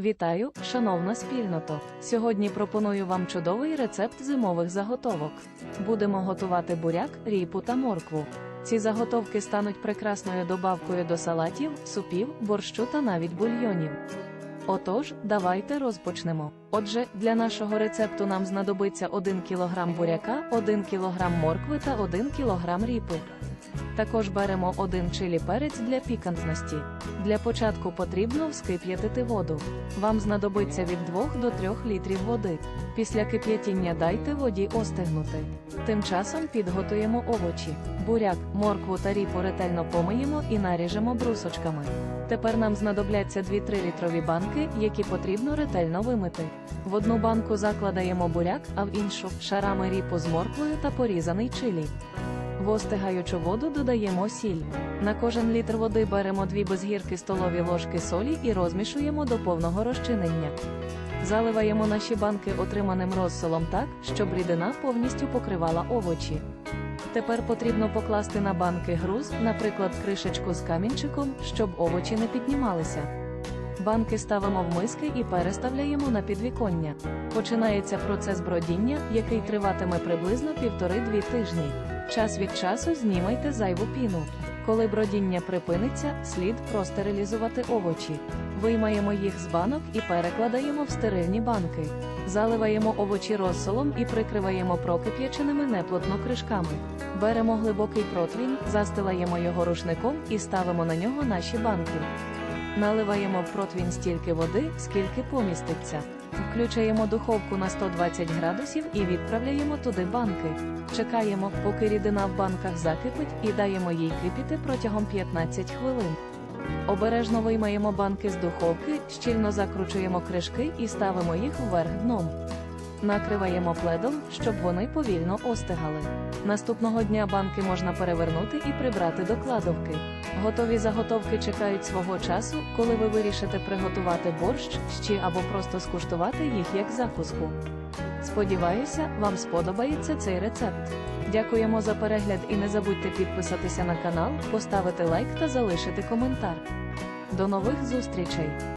Вітаю, шановна спільното! Сьогодні пропоную вам чудовий рецепт зимових заготовок. Будемо готувати буряк, ріпу та моркву. Ці заготовки стануть прекрасною добавкою до салатів, супів, борщу та навіть бульйонів. Отож, давайте розпочнемо. Отже, для нашого рецепту нам знадобиться 1 кг буряка, 1 кг моркви та 1 кг ріпи. Також беремо один чилі перець для пікантності. Для початку потрібно вскип'ятити воду. Вам знадобиться від 2 до 3 літрів води. Після кип'ятіння дайте воді остигнути. Тим часом підготуємо овочі. Буряк, моркву та ріпу ретельно помиємо і наріжемо брусочками. Тепер нам знадобляться 2-3 літрові банки, які потрібно ретельно вимити. В одну банку закладаємо буряк, а в іншу шарами ріпу з морквою та порізаний чилі. В остигаючу воду додаємо сіль. На кожен літр води беремо дві безгірки столові ложки солі і розмішуємо до повного розчинення. Заливаємо наші банки отриманим розсолом так, щоб рідина повністю покривала овочі. Тепер потрібно покласти на банки груз, наприклад, кришечку з камінчиком, щоб овочі не піднімалися. Банки ставимо в миски і переставляємо на підвіконня. Починається процес бродіння, який триватиме приблизно півтори-дві тижні. Час від часу знімайте зайву піну. Коли бродіння припиниться, слід простерилізувати овочі. Виймаємо їх з банок і перекладаємо в стерильні банки. Заливаємо овочі розсолом і прикриваємо прокип'яченими неплотно кришками. Беремо глибокий противінь, застилаємо його рушником і ставимо на нього наші банки. Наливаємо в противінь стільки води, скільки поміститься. Включаємо духовку на 120 градусів і відправляємо туди банки. Чекаємо, поки рідина в банках закипить, і даємо їй кипіти протягом 15 хвилин. Обережно виймаємо банки з духовки, щільно закручуємо кришки і ставимо їх вверх дном. Накриваємо пледом, щоб вони повільно остигали. Наступного дня банки можна перевернути і прибрати до кладовки. Готові заготовки чекають свого часу, коли ви вирішите приготувати борщ, щі або просто скуштувати їх як закуску. Сподіваюся, вам сподобається цей рецепт. Дякуємо за перегляд і не забудьте підписатися на канал, поставити лайк та залишити коментар. До нових зустрічей!